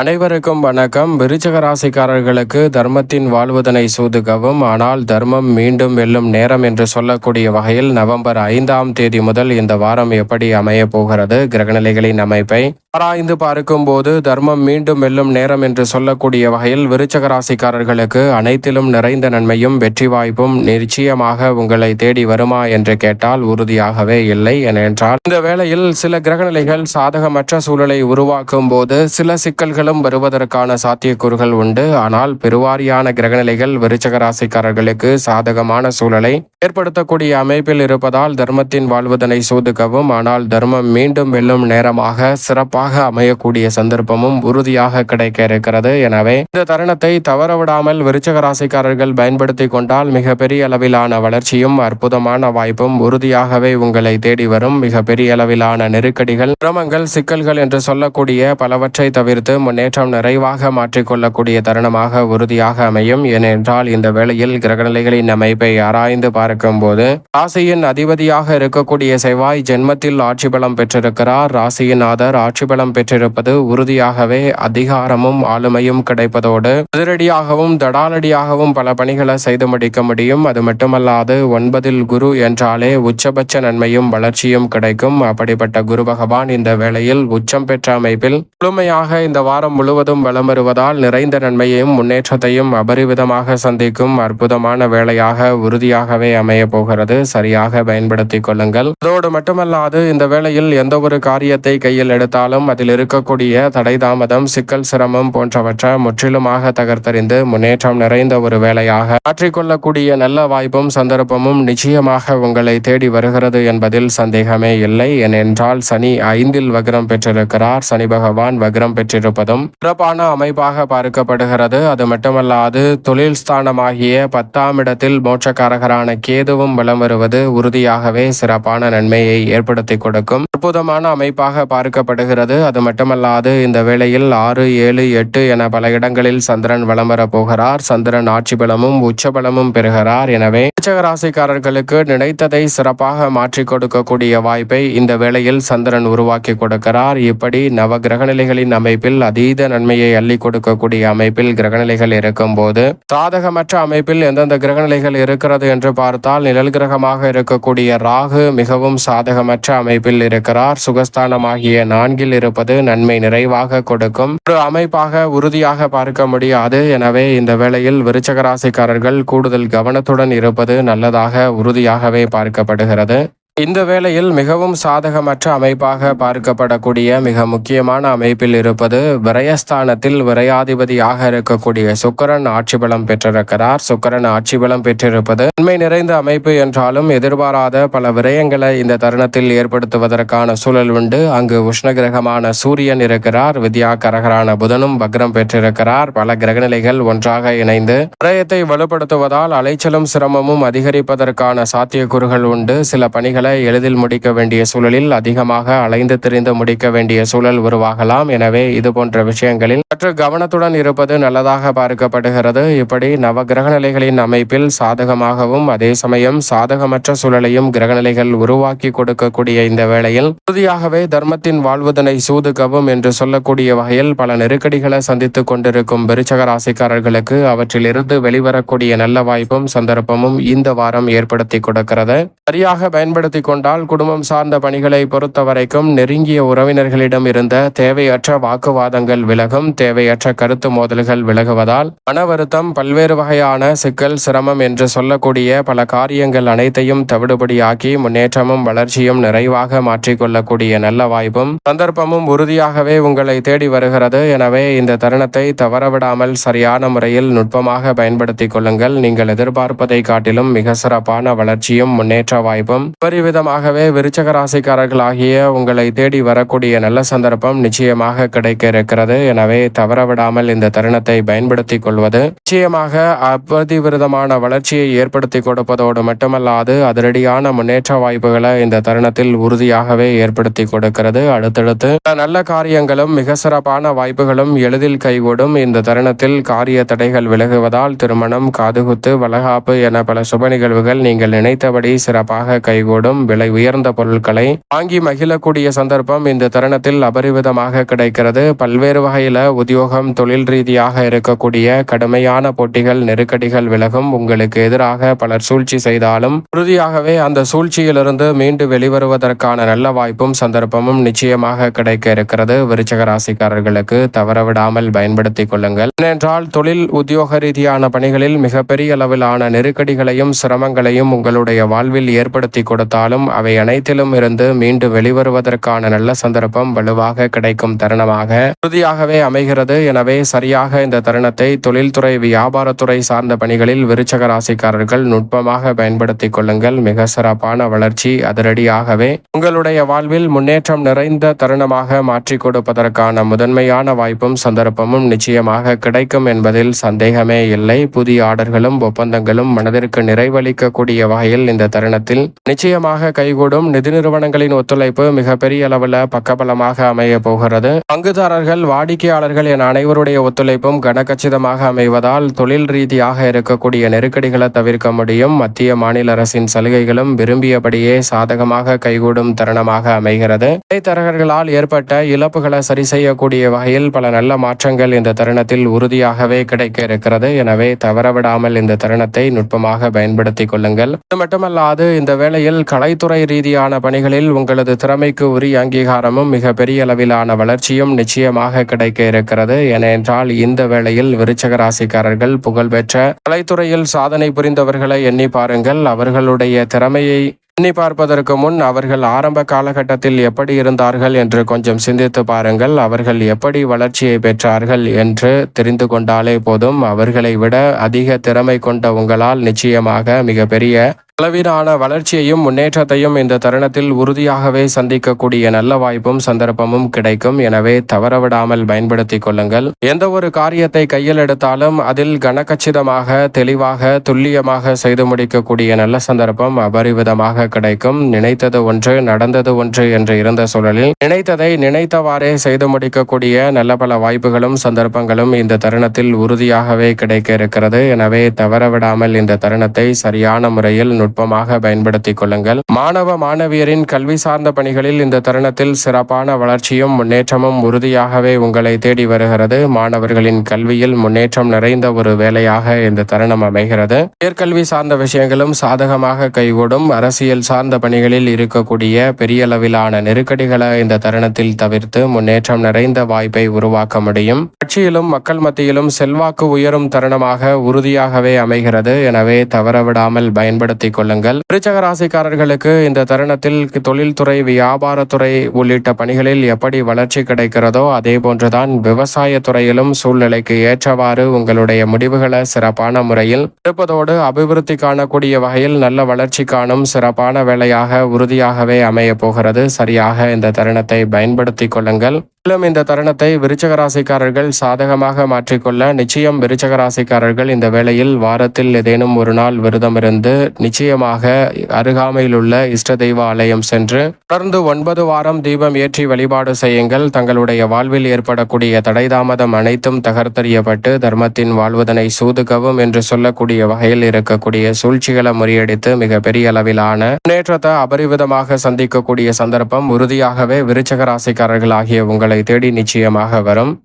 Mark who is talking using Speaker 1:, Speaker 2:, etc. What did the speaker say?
Speaker 1: அனைவருக்கும் வணக்கம். விருச்சக ராசிக்காரர்களுக்கு தர்மத்தின் வாழ்வதனை சூதுகவும் ஆனால் தர்மம் மீண்டும் வெல்லும் நேரம் என்று சொல்லக்கூடிய வகையில் நவம்பர் ஐந்தாம் தேதி முதல் இந்த வாரம் எப்படி அமைய போகிறது? கிரகநிலைகளின் அமைப்பை ஆராய்ந்து பார்க்கும் போது தர்மம் மீண்டும் வெல்லும் நேரம் என்று சொல்லக்கூடிய வகையில் விருச்சக ராசிக்காரர்களுக்கு அனைத்திலும் நிறைந்த நன்மையும் வெற்றி வாய்ப்பும் நிச்சயமாக உங்களை தேடி வருமா என்று கேட்டால் உறுதியாகவே இல்லை ஏனென்றால் இந்த வேளையில் சில கிரகநிலைகள் சாதகமற்ற சூழலை உருவாக்கும் போது சில சிக்கல்களும் வருவதற்கான சாத்தியக்கூறுகள் உண்டு. ஆனால் பெருவாரியான கிரகநிலைகள் விருச்சக ராசிக்காரர்களுக்கு சாதகமான சூழலை ஏற்படுத்தக்கூடிய அமைப்பில் இருப்பதால் தர்மத்தின் வாழ்வதனை சூதுக்கவும் ஆனால் தர்மம் மீண்டும் வெல்லும் நேரமாக சிறப்பாக அமையக்கூடிய சந்தர்ப்பமும் உறுதியாக கிடைக்க இருக்கிறது. எனவே இந்த தருணத்தை தவறவிடாமல் விருச்சக ராசிக்காரர்கள் பயன்படுத்தி கொண்டால் மிகப்பெரிய அளவிலான வளர்ச்சியும் அற்புதமான வாய்ப்பும் உறுதியாகவே உங்களை தேடி வரும். மிகப்பெரிய அளவிலான நெருக்கடிகள் சிரமங்கள் சிக்கல்கள் என்று சொல்லக்கூடிய பலவற்றை தவிர்த்து முன்னேற்றம் நிறைவாக மாற்றிக்கொள்ளக்கூடிய தருணமாக உறுதியாக அமையும். ஏனென்றால் இந்த வேளையில் கிரகநிலைகளின் அமைப்பை ஆராய்ந்து பார்க்கும்போது ராசியின் அதிபதியாக இருக்கக்கூடிய செவ்வாய் ஜென்மத்தில் ஆட்சி பலம் பெற்றிருக்கிறார். ராசியின் ஆதர் ஆட்சி பலம் பெற்றிருப்பது உறுதியாகவே அதிகாரமும் ஆளுமையும் கிடைப்பதோடு அதிரடியாகவும் தடாலடியாகவும் பல பணிகளை செய்து முடிக்க முடியும். அது மட்டுமல்லாது ஒன்பதில் குரு என்றாலே உச்சபட்ச நன்மையும் வளர்ச்சியும் கிடைக்கும். அப்படிப்பட்ட குரு பகவான் இந்த வேளையில் உச்சம் பெற்ற அமைப்பில் முழுமையாக இந்த வாரம் முழுவதும் வளம் வருவதால் நிறைந்த நன்மையையும் முன்னேற்றத்தையும் அபரிவிதமாக சந்திக்கும் அற்புதமான வேலையாக உறுதியாகவே அமைய போகிறது. சரியாக பயன்படுத்திக் கொள்ளுங்கள். அதோடு மட்டுமல்லாது இந்த வேளையில் எந்த ஒரு காரியத்தை கையில் எடுத்தாலும் அதில் இருக்கக்கூடிய தடை தாமதம் சிக்கல் சிரமம் போன்றவற்றை முற்றிலுமாக தகர்த்தறிந்து முன்னேற்றம் நிறைந்த ஒரு வேலையாக மாற்றிக்கொள்ளக்கூடிய நல்ல வாய்ப்பும் சந்தர்ப்பமும் நிச்சயமாக உங்களை தேடி வருகிறது என்பதில் சந்தேகமே இல்லை. ஏனென்றால் சனி ஐந்தில் வக்ரம் பெற்றிருக்கிறார். சனி பகவான் வக்ரம் பெற்றிருப்பதும் சிறப்பான அமைப்பாக பார்க்கப்படுகிறது. அது மட்டுமல்லாது தொழில் ஸ்தானமாகிய பத்தாம் இடத்தில் மோட்சக்காரகரான கேதுவும் வலம் வருவது உறுதியாகவே சிறப்பான நன்மையை ஏற்படுத்தி கொடுக்கும். அற்புதமான அமைப்பாக பார்க்கப்படுகிறது. அது மட்டுமல்லாது இந்த வேளையில் ஆறு ஏழு எட்டு என பல இடங்களில் சந்திரன் வலம் போகிறார். சந்திரன் ஆட்சி பலமும் உச்ச பலமும் பெறுகிறார். எனவே ராசிக்காரர்களுக்கு நினைத்ததை சிறப்பாக மாற்றிக் கொடுக்கக்கூடிய வாய்ப்பை இந்த வேளையில் சந்திரன் உருவாக்கி கொடுக்கிறார். இப்படி நவ கிரகநிலைகளின் அமைப்பில் அதீத நன்மையை அள்ளி கொடுக்கக்கூடிய அமைப்பில் கிரகநிலைகள் இருக்கும் போது சாதகமற்ற அமைப்பில் எந்தெந்த கிரகநிலைகள் இருக்கிறது என்று பார்த்தால் நிழல் கிரகமாக இருக்கக்கூடிய ராகு மிகவும் சாதகமற்ற அமைப்பில் இருக்கிறார். சுகஸ்தானமாகிய நான்கில் இருப்பது நன்மை நிறைவாக கொடுக்கும். ஒரு அமைப்பாக உறுதியாக பார்க்க முடியாது. எனவே இந்த வேளையில் விருச்சகராசிக்காரர்கள் கூடுதல் கவனத்துடன் இருப்பது நல்லதாக உறுதியாகவே பார்க்கப்படுகிறது. இந்த வேளையில் மிகவும் சாதகமற்ற அமைப்பாக பார்க்கப்படக்கூடிய மிக முக்கியமான அமைப்பில் இருப்பது விரயஸ்தானத்தில் விரையாதிபதியாக இருக்கக்கூடிய சுக்கரன் ஆட்சி பலம் பெற்றிருக்கிறார். சுக்கரன் ஆட்சி பலம் பெற்றிருப்பது உண்மை நிறைந்த அமைப்பு என்றாலும் எதிர்பாராத பல விரயங்களை இந்த தருணத்தில் ஏற்படுத்துவதற்கான சூழல் உண்டு. அங்கு உஷ்ண கிரகமான சூரியன் இருக்கிறார். வித்யா கரகரான புதனும் வக்ரம் பெற்றிருக்கிறார். பல கிரகநிலைகள் ஒன்றாக இணைந்து விரயத்தை வலுப்படுத்துவதால் அலைச்சலும் சிரமமும் அதிகரிப்பதற்கான சாத்தியக்கூறுகள் உண்டு. சில பணிகளை எளிதில் முடிக்க வேண்டிய சூழலில் அதிகமாக அலைந்து திரிந்து முடிக்க வேண்டிய சூழல் உருவாகலாம். எனவே இது போன்ற விஷயங்களில் சற்று கவனத்துடன் இருப்பது நல்லதாக பார்க்கப்படுகிறது. இப்படி நவ கிரகநிலைகளின் அமைப்பில் சாதகமாகவும் அதே சமயம் சாதகமற்ற சூழலையும் கிரகநிலைகள் உருவாக்கி கொடுக்கக்கூடிய இந்த வேளையில் உறுதியாகவே தர்மத்தின் வாழ்வதனை சூதுகவும் என்று சொல்லக்கூடிய வகையில் பல நெருக்கடிகளை சந்தித்துக் கொண்டிருக்கும் விருச்சக ராசிக்காரர்களுக்கு அவற்றிலிருந்து வெளிவரக்கூடிய நல்ல வாய்ப்பும் சந்தர்ப்பமும் இந்த வாரம் ஏற்படுத்தி கொடுக்கிறது. சரியாக பயன்படுத்தி கொண்டால் குடும்பம் சார்ந்த பணிகளை பொறுத்த வரைக்கும் நெருங்கிய உறவினர்களிடம் இருந்த தேவையற்ற வாக்குவாதங்கள் விலகும் தேவையற்ற கருத்து மோதல்கள் விலகுவதால் மன வருத்தம் பல்வேறு வகையான சிக்கல் சிரமம் என்று சொல்லக்கூடிய பல காரியங்கள் அனைத்தையும் தவிடுபடியாக்கி முன்னேற்றமும் வளர்ச்சியும் நிறைவாக மாற்றிக்கொள்ளக்கூடிய நல்ல வாய்ப்பும் சந்தர்ப்பமும் உறுதியாகவே உங்களை தேடி வருகிறது. எனவே இந்த தருணத்தை தவறவிடாமல் சரியான முறையில் நுட்பமாக பயன்படுத்திக் கொள்ளுங்கள். நீங்கள் எதிர்பார்ப்பதை காட்டிலும் மிக சிறப்பான வளர்ச்சியும் முன்னேற்ற வாய்ப்பும் விதமாகவே விருச்சக ராசிக்காரர்களாகிய உங்களை தேடி வரக்கூடிய நல்ல சந்தர்ப்பம் நிச்சயமாக கிடைக்க இருக்கிறது எனவே தவறவிடாமல் இந்த தருணத்தை பயன்படுத்தி கொள்வது நிச்சயமாக அபதிவிரதமான வளர்ச்சியை ஏற்படுத்தி கொடுப்பதோடு மட்டுமல்லாது அதிரடியான முன்னேற்ற வாய்ப்புகளை இந்த தருணத்தில் உறுதியாகவே ஏற்படுத்தி கொடுக்கிறது. அடுத்தடுத்து நல்ல காரியங்களும் மிக சிறப்பான வாய்ப்புகளும் எளிதில் கைகூடும். இந்த தருணத்தில் காரிய தடைகள் விலகுவதால் திருமணம் காதுகுத்து வளகாப்பு என பல சுப நிகழ்வுகள் நீங்கள் நினைத்தபடி சிறப்பாக கைகூடும். கைகூடும் விலை உயர்ந்த பொருட்களை வாங்கி மகிழக்கூடிய சந்தர்ப்பம் இந்த தருணத்தில் அபரிவிதமாக கிடைக்கிறது. பல்வேறு வகையில உத்தியோகம் தொழில் ரீதியாக இருக்கக்கூடிய கடுமையான போட்டிகள் நெருக்கடிகள் விலகும். உங்களுக்கு எதிராக பலர் சூழ்ச்சி செய்தாலும் உறுதியாகவே அந்த சூழ்ச்சியிலிருந்து மீண்டு வெளிவருவதற்கான நல்ல வாய்ப்பும் சந்தர்ப்பமும் நிச்சயமாக கிடைக்க இருக்கிறது. விருச்சக ராசிக்காரர்களுக்கு தவறவிடாமல் பயன்படுத்திக் கொள்ளுங்கள். ஏனென்றால் தொழில் உத்தியோக ரீதியான பணிகளில் மிகப்பெரிய அளவிலான நெருக்கடிகளையும் சிரமங்களையும் உங்களுடைய வாழ்வில் ஏற்படுத்தி இருந்தாலும் அவை அனைத்திலும் இருந்து மீண்டு வெளிவருவதற்கான நல்ல சந்தர்ப்பம் வலுவாக கிடைக்கும் தருணமாக உறுதியாகவே அமைகிறது. எனவே சரியாக இந்த தருணத்தை தொழில்துறை வியாபாரத்துறை சார்ந்த பணிகளில் விருச்சக ராசிக்காரர்கள் நுட்பமாக பயன்படுத்திக் கொள்ளுங்கள். மிக சிறப்பான வளர்ச்சி அதிரடியாகவே உங்களுடைய வாழ்வில் முன்னேற்றம் நிறைந்த தருணமாக மாற்றிக் கொடுப்பதற்கான முதன்மையான வாய்ப்பும் சந்தர்ப்பமும் நிச்சயமாக கிடைக்கும் என்பதில் சந்தேகமே இல்லை. புதிய ஆர்டர்களும் ஒப்பந்தங்களும் மனதிற்கு நிறைவளிக்கக்கூடிய வகையில் இந்த தருணத்தில் நிச்சயமாக கைகூடும் நிதி நிறுவனங்களின் ஒத்துழைப்பு மிகப்பெரிய அளவில் பக்கபலமாக அமைய போகிறது. பங்குதாரர்கள் வாடிக்கையாளர்கள் என அனைவருடைய ஒத்துழைப்பும் கனகச்சிதமாக அமைவதால் தொழில் ரீதியாக இருக்கக்கூடிய நெருக்கடிகளை தவிர்க்க முடியும். மத்திய மாநில அரசின் சலுகைகளும் விரும்பியபடியே சாதகமாக கைகூடும் தருணமாக அமைகிறது. இடைத்தரகர்களால் ஏற்பட்ட இழப்புகளை சரி செய்யக்கூடிய வகையில் பல நல்ல மாற்றங்கள் இந்த தருணத்தில் உறுதியாகவே கிடைக்க இருக்கிறது. எனவே தவறவிடாமல் இந்த தருணத்தை நுட்பமாக பயன்படுத்திக் கொள்ளுங்கள். அது மட்டுமல்லாது இந்த வேளையில் கலைத்துறை ரீதியான பணிகளில் உங்களது திறமைக்கு உரிய அங்கீகாரமும் மிக பெரிய அளவிலான வளர்ச்சியும் நிச்சயமாக கிடைக்க இருக்கிறது. ஏனென்றால் இந்த வேளையில் விருச்சக ராசிக்காரர்கள் புகழ்பெற்ற கலைத்துறையில் சாதனை புரிந்தவர்களை எண்ணி பாருங்கள். அவர்களுடைய திறமையை எண்ணி பார்ப்பதற்கு முன் அவர்கள் ஆரம்ப காலகட்டத்தில் எப்படி இருந்தார்கள் என்று கொஞ்சம் சிந்தித்து பாருங்கள். அவர்கள் எப்படி வளர்ச்சியை பெற்றார்கள் என்று தெரிந்து கொண்டாலே போதும். அவர்களை விட அதிக திறமை கொண்ட உங்களால் நிச்சயமாக மிகப்பெரிய அளவிலான வளர்ச்சியையும் முன்னேற்றத்தையும் இந்த தருணத்தில் உறுதியாகவே சந்திக்கக்கூடிய நல்ல வாய்ப்பும் சந்தர்ப்பமும் கிடைக்கும். எனவே தவறவிடாமல் பயன்படுத்திக் கொள்ளுங்கள். எந்த ஒரு காரியத்தை கையில் எடுத்தாலும் அதில் கனகச்சிதமாக தெளிவாக துல்லியமாக செய்து முடிக்கக்கூடிய நல்ல சந்தர்ப்பம் அபரிவிதமாக கிடைக்கும். நினைத்தது ஒன்று நடந்தது ஒன்று என்று இருந்த சூழலில் நினைத்ததை நினைத்தவாறே செய்து முடிக்கக்கூடிய நல்ல பல வாய்ப்புகளும் சந்தர்ப்பங்களும் இந்த தருணத்தில் உறுதியாகவே கிடைக்க இருக்கிறது. எனவே தவறவிடாமல் இந்த தருணத்தை சரியான முறையில் நுட்பமாக பயன்படுத்திக் கொள்ளுங்கள். மாணவ மாணவியரின் கல்வி சார்ந்த பணிகளில் இந்த தருணத்தில் சிறப்பான வளர்ச்சியும் முன்னேற்றமும் உறுதியாகவே உங்களை தேடி வருகிறது. மாணவர்களின் கல்வியில் முன்னேற்றம் நிறைந்த ஒரு வேலையாக இந்த தருணம் அமைகிறது. உயர்கல்வி சார்ந்த விஷயங்களும் சாதகமாக கைகூடும். அரசியல் சார்ந்த பணிகளில் இருக்கக்கூடிய பெரிய அளவிலான நெருக்கடிகளை இந்த தருணத்தில் தவிர்த்து முன்னேற்றம் நிறைந்த வாய்ப்பை உருவாக்க முடியும். கட்சியிலும் மக்கள் மத்தியிலும் செல்வாக்கு உயரும் தருணமாக உறுதியாகவே அமைகிறது. எனவே தவறவிடாமல் பயன்படுத்திக் கொள்ளுங்கள். விருச்சக ராசிக்காரர்களுக்கு இந்த தருணத்தில் தொழில்துறை வியாபாரத்துறை உள்ளிட்ட பணிகளில் எப்படி வளர்ச்சி கிடைக்கிறதோ அதே போன்றுதான் விவசாய துறையிலும் சூழ்நிலைக்கு ஏற்றவாறு உங்களுடைய முடிவுகளை சிறப்பான முறையில் இருப்பதோடு அபிவிருத்தி காணக்கூடிய வகையில் நல்ல வளர்ச்சி காணும் சிறப்பான வேலையாக உறுதியாகவே அமைய போகிறது. சரியாக இந்த தருணத்தை பயன்படுத்திக் கொள்ளுங்கள். மேலும் இந்த தருணத்தை விருச்சக ராசிக்காரர்கள் சாதகமாக மாற்றிக்கொள்ள நிச்சயம் விருச்சக ராசிக்காரர்கள் இந்த வேளையில் வாரத்தில் ஏதேனும் ஒரு நாள் விரதம் இருந்து நிச்சயமாக அருகாமையில் உள்ள இஷ்ட தெய்வ ஆலயம் சென்று தொடர்ந்து ஒன்பது வாரம் தீபம் ஏற்றி வழிபாடு செய்யுங்கள். தங்களுடைய வாழ்வில் ஏற்படக்கூடிய தடைதாமதம் அனைத்தும் தகர்த்தறியப்பட்டு தர்மத்தின் வாழ்வதனை சூதுகவும் என்று சொல்லக்கூடிய வகையில் இருக்கக்கூடிய சூழ்ச்சிகளை முறியடித்து மிக பெரிய அளவிலான முன்னேற்றத்தை அபரிவிதமாக சந்திக்கக்கூடிய சந்தர்ப்பம் உறுதியாகவே விருச்சக ராசிக்காரர்கள் ஆகிய உங்களை தேடி நிச்சயமாக வரும்.